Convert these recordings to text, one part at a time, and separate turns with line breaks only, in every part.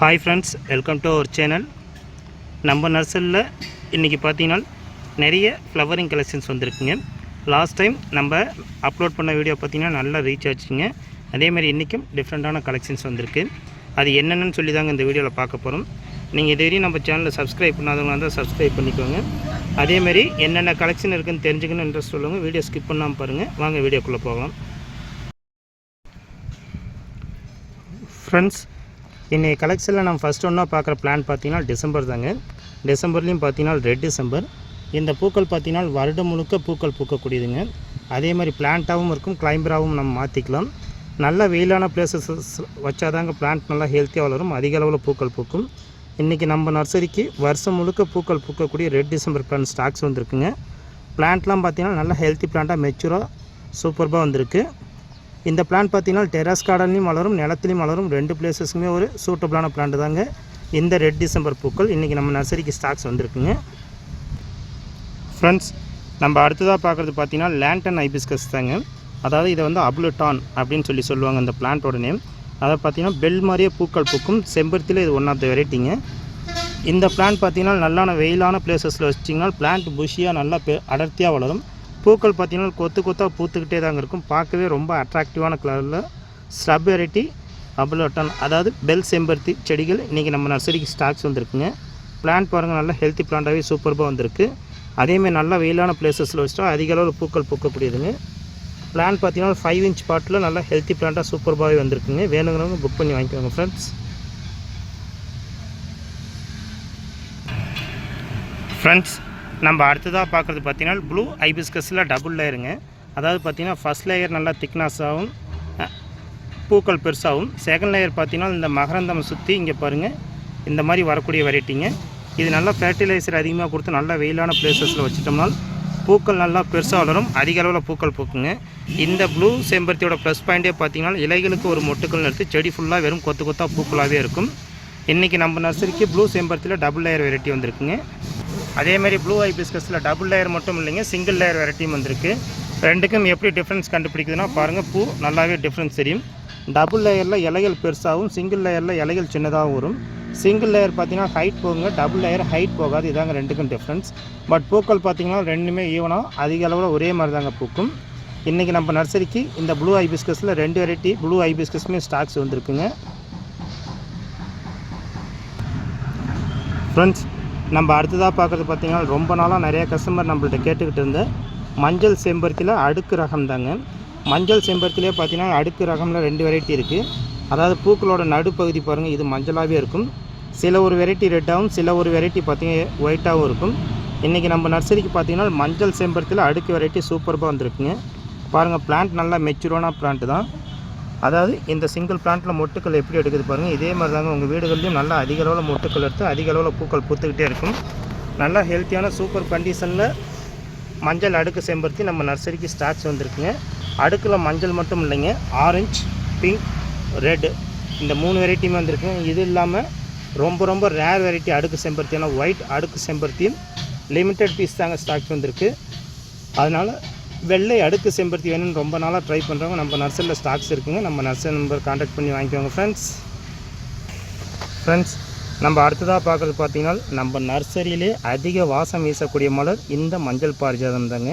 Hi friends welcome to our channel நம்ம நர்சரியில் இன்றைக்கி பார்த்தீங்கன்னா நிறைய ஃப்ளவரிங் கலெக்ஷன்ஸ் வந்திருக்குங்க. லாஸ்ட் டைம் நம்ம அப்லோட் பண்ண வீடியோ பார்த்தீங்கன்னா நல்லா ரீச் ஆச்சுங்க. அதேமாதிரி இன்றைக்கும் டிஃப்ரெண்ட்டான கலெக்ஷன்ஸ் வந்திருக்கு. அது என்னென்னு சொல்லி தாங்க இந்த வீடியோவில் பார்க்க போகிறோம் நீங்கள் இதுவரையும் நம்ம சேனலில் சப்ஸ்கிரைப் பண்ணாதவங்க இருந்தால் சப்ஸ்கிரைப் பண்ணிக்கோங்க. அதேமாதிரி என்னென்ன கலெக்ஷன் இருக்குதுன்னு தெரிஞ்சுக்கணும் இன்ட்ரெஸ்ட் சொல்லுங்கள் வீடியோ ஸ்கிப் பண்ணாமல் பாருங்கள் வாங்க வீடியோக்குள்ளே போகலாம். ஃப்ரெண்ட்ஸ் இன்றைய கலெக்ஷனில் நம்ம ஃபஸ்ட் ஒன்றா பார்க்குற பிளான் பார்த்தீங்கன்னா டிசம்பர் தாங்க. டிசம்பர்லேயும் பார்த்தீங்கன்னா ரெட் டிசம்பர் இந்த பூக்கள் பார்த்தீங்கன்னா வருடம் முழுக்க பூக்கள் பூக்கக்கூடியதுங்க. அதே மாதிரி பிளான்ட்டாகவும் இருக்கும் கிளைம்பராகவும் நம்ம மாற்றிக்கலாம் நல்ல வெயிலான பிளேசஸ் வச்சாதாங்க பிளான்ட் நல்லா ஹெல்த்தியாக வளரும் அதிக அளவில் பூக்கள் பூக்கும். இன்றைக்கி நம்ம நர்சரிக்கு வருஷம் முழுக்க பூக்கள் பூக்கக்கூடிய ரெட் டிசம்பர் பிளான் ஸ்டாக்ஸ் வந்திருக்குங்க. பிளான்ட்லாம் பார்த்திங்கன்னா நல்லா ஹெல்த்தி பிளான்ட்டாக மெச்சூராக சூப்பர்பாக வந்திருக்கு. இந்த பிளான்ட் பார்த்தீங்கன்னா டெராஸ் கார்டன்லையும் வளரும் நிலத்துலையும் வளரும். ரெண்டு பிளேசஸுமே ஒரு சூட்டபிளான பிளான்ட் தாங்க. இந்த ரெட் டிசம்பர் பூக்கள். இன்றைக்கி நம்ம நர்சரிக்கு ஸ்டாக்ஸ் வந்திருக்குங்க. ஃப்ரெண்ட்ஸ் நம்ம அடுத்ததாக பார்க்குறது பார்த்தீங்கன்னா லேண்டன் ஐபிஸ்கஸ் தாங்க. அதாவது இதை வந்து அப்ளுட்டான் அப்படின்னு சொல்லி சொல்லுவாங்க இந்த பிளான்ட்டோட நேம் அதை பார்த்தீங்கன்னா பெல் மாதிரியே பூக்கள் பூக்கும். செம்பருத்தியில் இது ஒன் ஆஃப் த வெரைட்டிங்க இந்த பிளான்ட் பார்த்தீங்கன்னா நல்லான வெயிலான பிளேசஸில் வச்சிங்கன்னா பிளான்ட் புஷியாக நல்லா அடர்த்தியாக வளரும். பூக்கள் பார்த்தீங்கன்னா கொத்து கொத்தாக பூத்துக்கிட்டே தாங்க இருக்கும். பார்க்கவே ரொம்ப அட்ராக்டிவான கலரில் ஸ்ரப் வெரைட்டி அதாவது பெல் செம்பருத்தி செடிகள். இன்றைக்கி நம்ம நர்சரிக்கு ஸ்டாக்ஸ் வந்திருக்குங்க. பிளான்ட் பாருங்கள் நல்லா ஹெல்த்தி பிளான்ட்டாகவே சூப்பராக வந்திருக்கு. அதேமாதிரி நல்லா வெயிலான பிளேசஸில் வச்சுட்டா அதிக அளவில் பூக்கள் பூக்கக்கூடியதுங்க. பிளான்ட் பார்த்தீங்கன்னா ஃபைவ் இன்ச் பாட்டில் நல்லா ஹெல்த்தி பிளான்ட்டாக சூப்பர்பாகவே வந்திருக்குங்க. வேணுங்கிறவங்க புக் பண்ணி வாங்கிக்கோங்க ஃப்ரெண்ட்ஸ் ஃப்ரெண்ட்ஸ் நம்ம அடுத்ததாக பார்க்குறது பார்த்தீங்கன்னா ப்ளூ ஐபிஸ்கஸில் டபுள் லேயருங்க அதாவது பார்த்தீங்கன்னா ஃபஸ்ட் லேயர் நல்லா திக்னஸாகவும் பூக்கள் பெருசாகவும் செகண்ட் லேயர் பார்த்தீங்கன்னா இந்த மகரந்தம் சுற்றி இங்கே பாருங்கள் இந்த மாதிரி வரக்கூடிய வெரைட்டிங்க இது நல்லா ஃபர்டிலைசர் அதிகமாக கொடுத்து நல்லா வெயிலான பிளேசஸில் வச்சுட்டோம்னால் பூக்கள் நல்லா பெருசாக வளரும் அதிக அளவில் பூக்கள் பூக்குங்க. இந்த ப்ளூ செம்பருத்தியோட ப்ளஸ் பாயிண்டே பார்த்தீங்கன்னா இலைகளுக்கு ஒரு மொட்டுக்கள் எடுத்து செடி ஃபுல்லாக வெறும் கொத்து கொத்தாக பூக்களாகவே இருக்கும். இன்றைக்கி நம்ம நர்சரிக்கு ப்ளூ செம்பருத்தியில் டபுள் லேயர் வெரைட்டி வந்திருக்குங்க. அதேமாதிரி ப்ளூ ஐபிஸ்கஸில் டபுள் லேயர் மட்டும் இல்லைங்க சிங்கிள் லேயர் வெரைட்டியும் வந்திருக்கு. ரெண்டுக்கும் எப்படி டிஃப்ரென்ஸ் கண்டுபிடிக்குதுன்னா பாருங்கள் பூ நல்லாவே டிஃப்ரென்ஸ் தெரியும். டபுள் லேயரில் இலைகள் பெருசாகவும் சிங்கிள் லேயரில் இலைகள் சின்னதாகவும் வரும். சிங்கிள் லேயர் பார்த்தீங்கன்னா ஹைட் போகுங்க டபுள் லேயர் ஹைட் போகாது இதாங்க ரெண்டுக்கும் டிஃப்ரென்ஸ் பட் பூக்கள் பார்த்தீங்கன்னா ரெண்டுமே ஈவனாக அதிக அளவில் ஒரே மாதிரி தாங்க பூக்கும். இன்றைக்கி நம்ம நர்சரிக்கு இந்த ப்ளூ ஐபிஸ்கஸில் ரெண்டு வெரைட்டி ப்ளூ ஐபிஸ்கஸ்மே ஸ்டாக்ஸ் வந்திருக்குங்க. ஃப்ரெண்ட்ஸ் நம்ம அடுத்ததாக பார்க்குறது பார்த்தீங்கன்னா ரொம்ப நாளாக நிறைய கஸ்டமர் நம்மள்ட்ட கேட்டுக்கிட்டு இருந்த மஞ்சள் செம்பருத்தியில் அடுக்கு ரகம் தாங்க. மஞ்சள் செம்பருத்திலே பார்த்தீங்கன்னா அடுக்கு ரகமில் ரெண்டு வெரைட்டி இருக்குது அதாவது பூக்களோட நடுப்பகுதி பாருங்கள் இது மஞ்சளாகவே இருக்கும். சில ஒரு வெரைட்டி ரெட்டாகவும் சில ஒரு வெரைட்டி பார்த்திங்கன்னா ஒயிட்டாகவும் இருக்கும். இன்றைக்கி நம்ம நர்சரிக்கு பார்த்தீங்கன்னா மஞ்சள் செம்பருத்தியில் அடுக்கு வெரைட்டி சூப்பராக வந்திருக்குங்க. பாருங்கள் பிளான்ட் நல்லா மெச்சூரான பிளான்ட்டு தான். அதாவது இந்த சிங்கிள் பிளான்ட்டில் மொட்டுக்கள் எப்படி எடுக்குது பாருங்கள் இதே மாதிரி தாங்க உங்கள் வீடுகள்லையும் நல்லா அதிக அளவில் மொட்டுக்கள் எடுத்து அதிக அளவில் பூக்கள் பூத்துக்கிட்டே இருக்கும். நல்லா ஹெல்த்தியான சூப்பர் கண்டிஷனில் மஞ்சள் அடுக்கு செம்பருத்தி நம்ம நர்சரிக்கு ஸ்டாக்ஸ் வந்திருக்குங்க. அடுக்கில் மஞ்சள் மட்டும் இல்லைங்க. ஆரஞ்சு பிங்க் ரெட்டு இந்த மூணு வெரைட்டியுமே வந்திருக்குங்க. இது இல்லாமல் ரொம்ப ரொம்ப ரேர் வெரைட்டி அடுக்கு செம்பருத்தியான ஒயிட் அடுக்கு செம்பருத்தியும் லிமிட்டெட் பீஸ் தாங்க ஸ்டாக்ஸ் வந்திருக்கு. அதனால் வெள்ளை அடுக்கு செம்பருத்தி வேணும்னு ரொம்ப நாளாக ட்ரை பண்ணுறவங்க நம்ம நர்சரியில் ஸ்டாக்ஸ் இருக்குங்க. நம்ம நர்சரி நம்பர் காண்டாக்ட் பண்ணி வாங்கிக்கோங்க ஃப்ரெண்ட்ஸ் ஃப்ரெண்ட்ஸ் நம்ம அடுத்ததாக பார்க்குறது பார்த்தீங்கன்னா நம்ம நர்சரியிலே அதிக வாசம் வீசக்கூடிய மலர் இந்த மஞ்சள் பாரிஜாதம் தாங்க.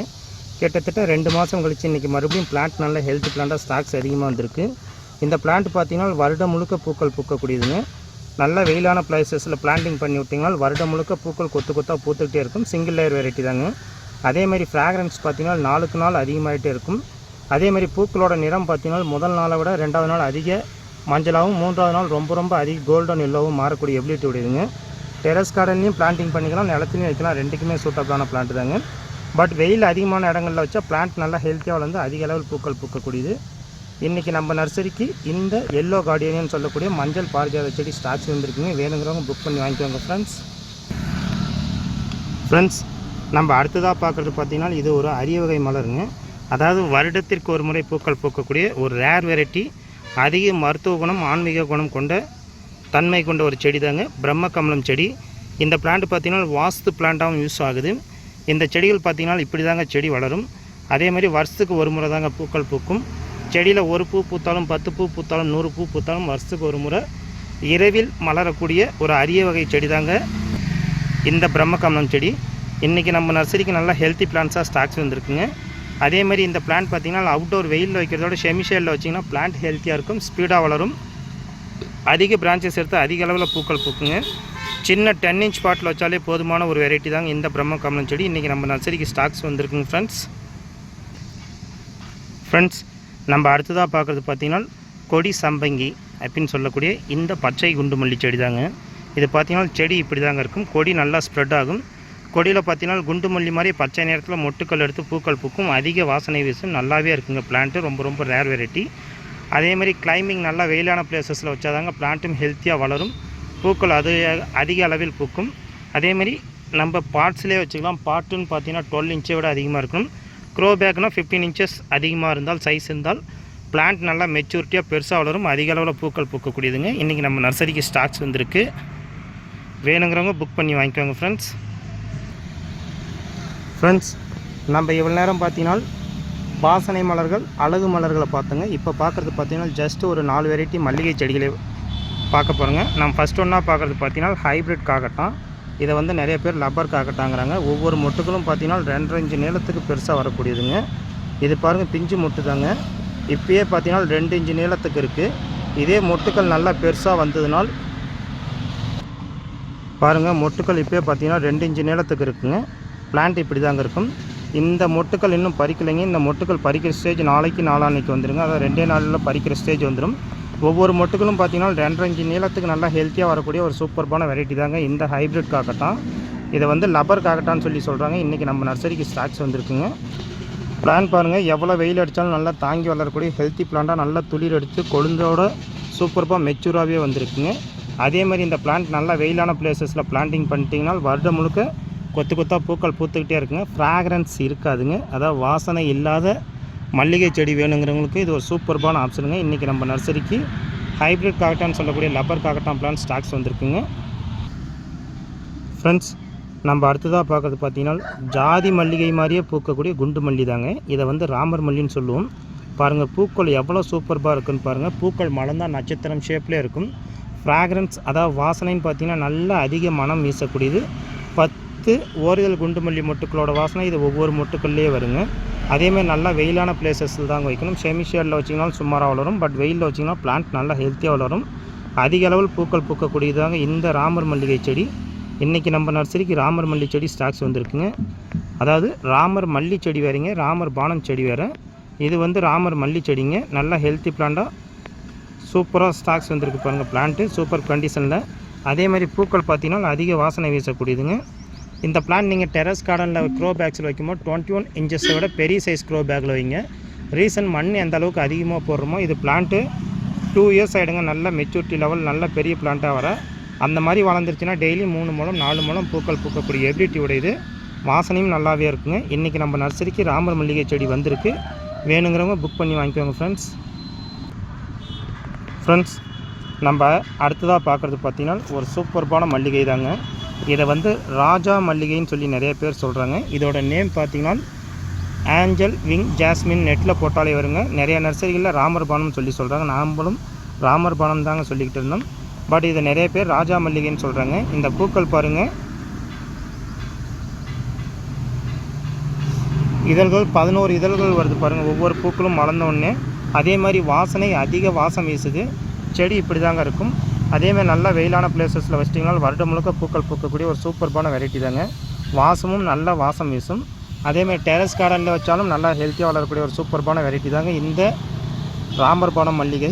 கிட்டத்தட்ட ரெண்டு மாதம் கழிச்சு இன்றைக்கி மறுபடியும் பிளான்ட் நல்ல ஹெல்த் பிளான்ட்டாக ஸ்டாக்ஸ் அதிகமாக வந்திருக்கு. இந்த பிளான்ட் பார்த்தீங்கன்னா வருடம் முழுக்க பூக்கள் பூக்கக்கூடியதுங்க. நல்ல வெயிலான பிளேசஸில் பிளான்டிங் பண்ணி விட்டிங்கன்னா வருடம் முழுக்க பூக்கள் கொத்து கொத்தாக பூத்துக்கிட்டே இருக்கும். சிங்கிள் லேயர் வெரைட்டி தாங்க. அதே மாதிரி ஃப்ராக்ரன்ஸ் பார்த்தீங்கன்னா நாளுக்கு நாள் அதிகமாகிட்டே இருக்கும். அதே மாதிரி பூக்களோட நிறம் பார்த்தீங்கன்னா முதல் நாளை விட ரெண்டாவது நாள் அதிக மஞ்சளாகவும் மூன்றாவது நாள் ரொம்ப ரொம்ப அதிக கோல்டன் எல்லோவும் மாறக்கூடிய எபிலிட்டி உடையதுங்க டெரஸ் கார்டன்லையும் பிளான்டிங் பண்ணிக்கலாம் நிலத்துலையும் வைக்கலாம். ரெண்டுக்குமே சூட்டபிளான பிளான்ட் தாங்க. பட் வெயில் அதிகமான இடங்களில் வச்சா பிளான்ட் நல்லா ஹெல்த்தியாக வளர்ந்து அதிக அளவில் பூக்கள் பூக்கக்கூடியது. இன்றைக்கி நம்ம நர்சரிக்கு இந்த எல்லோ கார்டியனியன் சொல்லக்கூடிய மஞ்சள் பாரிஜாத செடி ஸ்டாக்ஸ் வந்துருக்குங்க. வேணுங்கிறவங்க புக் பண்ணி வாங்கிக்கோங்க ஃப்ரெண்ட்ஸ் ஃப்ரெண்ட்ஸ் நம்ம அடுத்ததாக பார்க்குறது பார்த்திங்கன்னா இது ஒரு அரிய வகை மலருங்க. அதாவது வருடத்திற்கு ஒரு முறை பூக்கள் பூக்கக்கூடிய ஒரு ரேர் வெரைட்டி அதிக மருத்துவ குணம் ஆன்மீக குணம் கொண்ட தன்மை கொண்ட ஒரு செடி தாங்க. பிரம்ம கமலம் செடி. இந்த பிளான்ட் பார்த்திங்கன்னா வாஸ்து பிளான்ட்டாகவும் யூஸ் ஆகுது. இந்த செடிகள் பார்த்திங்கன்னா இப்படி தாங்க செடி வளரும். அதே மாதிரி வருஷத்துக்கு ஒரு முறை தாங்க பூக்கள் பூக்கும். செடியில் ஒரு பூ பூத்தாலும் பத்து பூ பூத்தாலும் நூறு பூ பூத்தாலும் வருஷத்துக்கு ஒரு முறை இரவில் மலரக்கூடிய ஒரு அரிய வகை செடி தாங்க இந்த பிரம்மகமலம் செடி. இன்றைக்கி நம்ம நர்சரிக்கு நல்லா ஹெல்த்தி பிளான்ஸாக ஸ்டாக்ஸ் வந்துருக்குங்க. அதே மாதிரி இந்த பிளான்ட் பார்த்திங்கன்னா அவுட்டோர் வெயிலில் வைக்கிறதோட செமிஷேலில் வச்சிங்கன்னா பிளான்ட் ஹெல்த்தியாக இருக்கும் ஸ்பீடாக வளரும். அதிக பிரான்ச்சஸ் எடுத்து அதிக அளவில் பூக்கள் பூக்குங்க. சின்ன டென் இன்ச் பாட்டில் வச்சாலே போதுமான ஒரு வெரைட்டி தாங்க இந்த பிரம்ம கமலம் செடி. இன்றைக்கி நம்ம நர்சரிக்கு ஸ்டாக்ஸ் வந்திருக்குங்க ஃப்ரெண்ட்ஸ் ஃப்ரெண்ட்ஸ் நம்ம அடுத்ததாக பார்க்குறது பார்த்திங்கன்னா கொடி சம்பங்கி அப்படின்னு சொல்லக்கூடிய இந்த பச்சை குண்டு மல்லி செடி தாங்க. இது பார்த்திங்கன்னா செடி இப்படி தாங்க இருக்கும். கொடி நல்லா ஸ்ப்ரெட் ஆகும். கொடியில் பார்த்தீங்கன்னா குண்டு மல்லி மாதிரி பச்சை நேரத்தில் மொட்டுக்கள் எடுத்து பூக்கள் பூக்கும். அதிக வாசனை வீசும். நல்லாவே இருக்குங்க பிளான்ட்டு ரொம்ப ரொம்ப ரேர் வெரைட்டி அதேமாதிரி கிளைம்பிங் நல்லா வெயிலான பிளேசஸில் வச்சாதாங்க பிளான்ட்டும் ஹெல்த்தியாக வளரும். பூக்கள் அது அதிக அளவில் பூக்கும். அதேமாதிரி நம்ம பாட்ஸ்லேயே வச்சுக்கலாம். பாட்டுன்னு பார்த்தீங்கன்னா டுவெல் இன்ச்சை விட அதிகமாக இருக்கும் க்ரோ பேக்னால் ஃபிஃப்டீன் இன்ச்சஸ் அதிகமாக இருந்தால் சைஸ் இருந்தால் பிளான்ட் நல்லா மெச்சூரிட்டியாக பெருசாக வளரும். அதிக அளவில் பூக்கள் பூக்கக்கூடியதுங்க. இன்றைக்கி நம்ம நர்சரிக்கு ஸ்டாக்ஸ் வந்திருக்கு. வேணுங்கிறவங்க புக் பண்ணி வாங்கிக்கோங்க ஃப்ரெண்ட்ஸ் ஃப்ரெண்ட்ஸ் நம்ம இவ்வளோ நேரம் பார்த்தீங்கன்னா வாசனை மலர்கள் அழகு மலர்களை பார்த்தோங்க. இப்போ பார்க்குறது பார்த்தீங்கன்னா ஜஸ்ட் ஒரு நாலு வெரைட்டி மல்லிகை செடிகளை பார்க்க போகிறோங்க நம்ம ஃபஸ்ட் ஒன்றா பார்க்குறது பார்த்தீங்கன்னா ஹைப்ரிட் காக்கட்டான் இதை வந்து நிறைய பேர் லப்பர் காக்கட்டாங்கிறாங்க ஒவ்வொரு மொட்டுகளும் பார்த்தீங்கன்னா ரெண்டரை இன்ச்சு நீளத்துக்கு பெருசாக வரக்கூடியதுங்க. இது பாருங்கள் பிஞ்சு மொட்டு தாங்க இப்பயே பார்த்தீங்கன்னா ரெண்டு இன்ச்சு நீளத்துக்கு இருக்குது இதே மொட்டுக்கள் நல்லா பெருசாக வந்ததுனால் பாருங்கள் மொட்டுக்கள் இப்போயே பார்த்தீங்கன்னா ரெண்டு இன்ச்சு நீளத்துக்கு இருக்குதுங்க பிளான்ட் இப்படி தாங்க இருக்கும். இந்த மொட்டுக்கள் இன்னும் பறிக்கலைங்க. இந்த மொட்டுக்கள் பறிக்கிற ஸ்டேஜ் நாளைக்கு நாளான்னைக்கு வந்துடுங்க அதாவது ரெண்டே நாளில் பறிக்கிற ஸ்டேஜ் வந்துடும் ஒவ்வொரு மொட்டுக்களும் பார்த்தீங்கன்னா ரெண்டரை இன்ச்சு நீளத்துக்கு நல்லா ஹெல்த்தியாக வரக்கூடிய ஒரு சூப்பர்பான வெரைட்டி தாங்க. இந்த ஹைப்ரிட் காக்கட்டான் இதை வந்து லப்பர் காக்கட்டான்னு சொல்லி சொல்கிறாங்க இன்றைக்கி நம்ம நர்சரிக்கு ஸ்டாக்ஸ் வந்திருக்குங்க. பிளான் பாருங்கள் எவ்வளோ வெயில் அடித்தாலும் நல்லா தாங்கி வளரக்கூடிய ஹெல்த்தி பிளான்ட்டாக நல்லா துளிர் அடித்து கொழுந்தோட சூப்பர்பாக மெச்சூராகவே வந்திருக்குங்க. அதே மாதிரி இந்த பிளான்ட் நல்லா வெயிலான பிளேசஸில் பிளான்டிங் பண்ணிட்டீங்கன்னா வருடம் முழுக்க கொத்து கொத்தாக பூக்கள் பூத்துக்கிட்டே இருக்குங்க. ஃப்ராக்ரன்ஸ் இருக்காதுங்க. அதாவது வாசனை இல்லாத மல்லிகை செடி வேணுங்கிறவங்களுக்கு இது ஒரு சூப்பர்பான ஆப்ஷனுங்க. இன்றைக்கி நம்ம நர்சரிக்கு ஹைப்ரிட் காக்கட்டான்னு சொல்லக்கூடிய லப்பர் காக்கட்டான் பிளான் ஸ்டாக்ஸ் வந்திருக்குங்க. ஃப்ரெண்ட்ஸ் நம்ம அடுத்ததாக பார்க்குறது பார்த்தீங்கன்னா ஜாதி மல்லிகை மாதிரியே பூக்கக்கூடிய குண்டு மல்லி தாங்க. இதை வந்து ராமர் மல்லின்னு சொல்லுவோம். பாருங்கள் பூக்கள் எவ்வளோ சூப்பர்பாக இருக்குன்னு பாருங்கள் பூக்கள் மலர்ந்தால் நட்சத்திரம் ஷேப்லேயே இருக்கும். ஃப்ராக்ரன்ஸ் அதாவது வாசனைன்னு பார்த்தீங்கன்னா நல்லா அதிக மனம் வீசக்கூடியது. பத்து ஓரிதழ் குண்டு மல்லி மொட்டுக்களோட வாசனை இது ஒவ்வொரு மொட்டுக்கள்லேயே வருங்க. அதேமாதிரி நல்லா வெயிலான பிளேசஸில் தாங்க வைக்கணும். செமிஷியரில் வச்சிங்கனாலும் சுமாராக வளரும். பட் வெயிலில் வச்சிங்கன்னா பிளான்ட் நல்லா ஹெல்த்தியாக வளரும். அதிக அளவில் பூக்கள் பூக்கக்கூடியதாங்க இந்த ராமர் மல்லிகை செடி. இன்றைக்கி நம்ம நர்சரிக்கு ராமர் மல்லி செடி ஸ்டாக்ஸ் வந்திருக்குங்க. அதாவது ராமர் மல்லி செடி வேறுங்க. ராமர் பானம் செடி வேறு. இது வந்து ராமர் மல்லி செடிங்க. நல்லா ஹெல்த்தி பிளான்ட்டாக சூப்பராக ஸ்டாக்ஸ் வந்திருக்கு பாருங்கள் பிளான்ட்டு சூப்பர் கண்டிஷனில் அதே மாதிரி பூக்கள் பார்த்தீங்கன்னா அதிக வாசனை வீசக்கூடியதுங்க. இந்த பிளான் நீங்கள் டெரஸ் கார்டனில் க்ரோ பேக்ஸில் வைக்கும்போது டுவெண்ட்டி ஒன் இன்ச்சஸை விட பெரிய சைஸ் க்ரோ பேக்கில் வைங்க. ரீசன் மண் எந்த அளவுக்கு அதிகமாக போடுறோமோ இது பிளான்ட்டு டூ இயர்ஸ் ஆகிடுங்க நல்ல மெச்சூரிட்டி லெவல் நல்ல பெரிய பிளான்ட்டாக வர. அந்த மாதிரி வளர்ந்துருச்சுன்னா டெய்லி மூணு மூலம் நாலு மூலம் பூக்கள் பூக்கக்கூடிய எபிலிட்டி உடையது வாசனையும் நல்லாவே இருக்குங்க. இன்றைக்கி நம்ம நர்சரிக்கு ராமர் மல்லிகை செடி வந்திருக்கு. வேணுங்கிறவங்க புக் பண்ணி வாங்கிக்கோங்க ஃப்ரெண்ட்ஸ் ஃப்ரெண்ட்ஸ் நம்ம அடுத்ததாக பார்க்குறது பார்த்திங்கன்னா ஒரு சூப்பர்பான மல்லிகை தாங்க இதை வந்து ராஜா மல்லிகைன்னு சொல்லி நிறைய பேர் சொல்கிறாங்க இதோட நேம் பார்த்தீங்கன்னா ஆஞ்சல் விங் ஜாஸ்மின் நெட்டில் போட்டாலே வருங்க. நிறைய நர்சரிகளில் ராமர் பானம் சொல்லி சொல்கிறாங்க நாமளும் ராமர் பானம் தாங்க சொல்லிக்கிட்டு இருந்தோம். பட் இதை நிறைய பேர் ராஜா மல்லிகைன்னு சொல்கிறாங்க இந்த பூக்கள் பாருங்கள் இதழ்கள் பதினோரு இதழ்கள் வருது பாருங்கள் ஒவ்வொரு பூக்களும் மலர்ந்த உடனே. அதே மாதிரி வாசனை அதிக வாசம் வீசுது. செடி இப்படி தாங்க இருக்கும். அதேமாதிரி நல்லா வெயிலான பிளேசஸில் வச்சிட்டிங்கன்னா வருடம் முழுக்க பூக்கள் பூக்கக்கூடிய ஒரு சூப்பர்பான வெரைட்டி தாங்க. வாசமும் நல்ல வாசம் வீசும். அதேமாதிரி டெரஸ் கார்டனில் வச்சாலும் நல்லா ஹெல்த்தியாக வளரக்கூடிய ஒரு சூப்பர்பான வெரைட்டி தாங்க. இந்த ராமர் பானம் மல்லிகை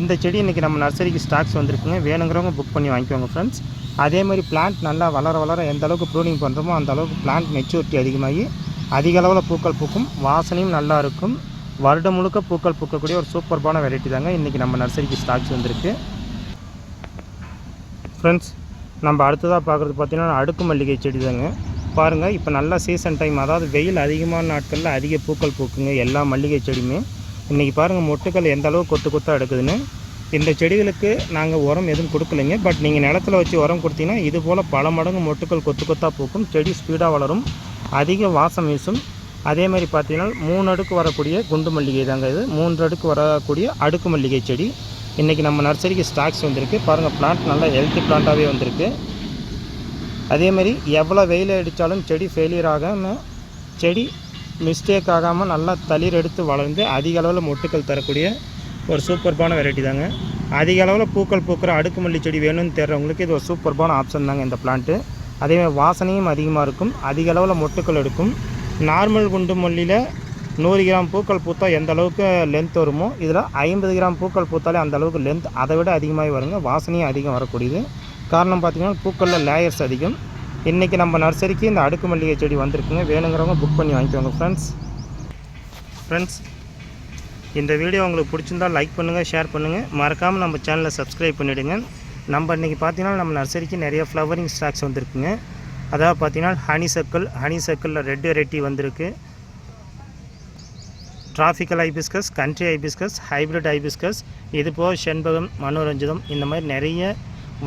இந்த செடி இன்றைக்கி நம்ம நர்சரிக்கு ஸ்டாக்ஸ் வந்திருக்குங்க. வேணுங்கிறவங்க புக் பண்ணி வாங்கிக்கோங்க ஃப்ரெண்ட்ஸ் அதே மாதிரி பிளான்ட் நல்லா வளர வளர எந்த அளவுக்கு ப்ரூனிங் பண்ணுறோமோ அந்த அளவுக்கு பிளான்ட் மெச்சூரிட்டி அதிகமாகி அதிக அளவில் பூக்கள் பூக்கும். வாசனையும் நல்லா இருக்கும். வருடம் முழுக்க பூக்கள் பூக்கக்கூடிய ஒரு சூப்பர்பான வெரைட்டி தாங்க. இன்றைக்கி நம்ம நர்சரிக்கு ஸ்டாக்ஸ் வந்திருக்கு. ஃப்ரெண்ட்ஸ் நம்ம அடுத்ததாக பார்க்குறது பார்த்தீங்கன்னா அடுக்கு மல்லிகை செடி தாங்க பாருங்கள் இப்போ நல்லா சீசன் டைம் அதாவது வெயில் அதிகமான நாட்களில் அதிக பூக்கள் பூக்குங்க எல்லா மல்லிகை செடியுமே. இன்றைக்கி பாருங்கள் மொட்டுக்கள் எந்த அளவு கொத்து கொத்தாக எடுக்குதுன்னு. இந்த செடிகளுக்கு நாங்கள் உரம் எதுவும் கொடுக்கலைங்க. பட் நீங்கள் நிலத்துல வச்சு உரம் கொடுத்தீங்கன்னா இது போல் பல மடங்கு மொட்டுக்கள் கொத்து கொத்தாக பூக்கும் செடி ஸ்பீடாக வளரும் அதிக வாசம் வீசும். அதே மாதிரி பார்த்தீங்கன்னா மூணு அடுக்கு வரக்கூடிய குண்டு மல்லிகை தாங்க இது. மூன்று அடுக்கு வரக்கூடிய அடுக்கு மல்லிகை செடி. இன்றைக்கி நம்ம நர்சரிக்கு ஸ்டாக்ஸ் வந்திருக்கு. பாருங்கள் பிளான்ட் நல்லா ஹெல்த்தி பிளான்ட்டாகவே வந்திருக்கு. அதேமாதிரி எவ்வளோ வெயில் அடித்தாலும் செடி ஃபெயிலியர் ஆகாமல் செடி மிஸ்டேக் ஆகாமல் நல்லா தளிர் எடுத்து வளர்ந்து அதிக அளவில் மொட்டுக்கள் தரக்கூடிய ஒரு சூப்பர்பான வெரைட்டி தாங்க. அதிக அளவில் பூக்கள் பூக்கிற அடுக்குமல்லி செடி வேணும்னு தேடுறவங்களுக்கு இது ஒரு சூப்பர்பான ஆப்ஷன் தாங்க இந்த பிளான்ட்டு அதேமாதிரி வாசனையும் அதிகமாக இருக்கும். அதிக அளவில் மொட்டுக்கள் எடுக்கும். நார்மல் குண்டு மல்லியில் நூறு கிராம் பூக்கள் பூத்தா எந்த அளவுக்கு லென்த் வருமோ இதில் ஐம்பது கிராம் பூக்கள் பூத்தாலே அந்த அளவுக்கு லென்த் அதை விட அதிகமாகி வருங்க. வாசனையும் அதிகம் வரக்கூடியது. காரணம் பார்த்திங்கன்னா பூக்களில் லேயர்ஸ் அதிகம். இன்றைக்கி நம்ம நர்சரிக்கு இந்த அடுக்கு மல்லிகை செடி வந்திருக்குங்க. வேணுங்கிறவங்க புக் பண்ணி வாங்கிக்கோங்க ஃப்ரெண்ட்ஸ் ஃப்ரெண்ட்ஸ் இந்த வீடியோ உங்களுக்கு பிடிச்சிருந்தால் லைக் பண்ணுங்கள் ஷேர் பண்ணுங்கள் மறக்காமல் நம்ம சேனலை சப்ஸ்கிரைப் பண்ணிவிடுங்க நம்ம இன்றைக்கி பார்த்தீங்கன்னா நம்ம நர்சரிக்கு நிறைய ஃப்ளவரிங் ஸ்டாக்ஸ் வந்திருக்குங்க. அதாவது பார்த்தீங்கன்னா ஹனி சர்க்கிள் ஹனி சர்க்கிளில் ரெட் வெரைட்டி வந்திருக்கு. Tropical hibiscus country hibiscus hybrid hibiscus இது செண்பகம் மனோரஞ்சிதம் இந்த மாதிரி நிறைய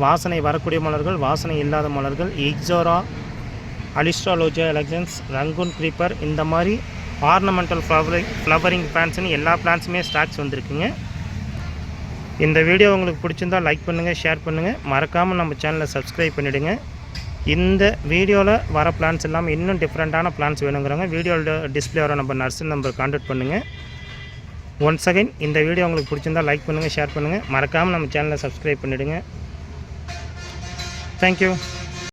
வாசனை வரக்கூடிய மலர்கள் வாசனை இல்லாத மலர்கள் ixora aristolochia elegans Rangoon creeper இந்த மாதிரி ஆர்னமெண்டல் ஃப்ளவரிங் ஃப்ளவரிங் பிளான்ட்ஸ்னு எல்லா பிளான்ட்ஸுமே ஸ்டாக்ஸ் வந்திருக்குங்க. இந்த வீடியோ உங்களுக்கு பிடிச்சிருந்தால் லைக் பண்ணுங்கள் ஷேர் பண்ணுங்கள் மறக்காமல் நம்ம சேனலை சப்ஸ்கிரைப் பண்ணிவிடுங்க இந்த வீடியோவில் வர பிளான்ஸ் இல்லாமல் இன்னும் டிஃப்ரெண்ட்டான பிளான்ஸ் வேணுங்கிறவங்க வீடியோவில் டிஸ்பிளே வர நம்ம நர்சரி நம்பர் கான்டாக்ட் பண்ணுங்கள் ஒன்ஸ் அகைன் இந்த வீடியோ உங்களுக்கு பிடிச்சிருந்தால் லைக் பண்ணுங்கள் ஷேர் பண்ணுங்கள் மறக்காமல் நம்ம சேனலை சப்ஸ்கிரைப் பண்ணிவிடுங்க தேங்க்யூ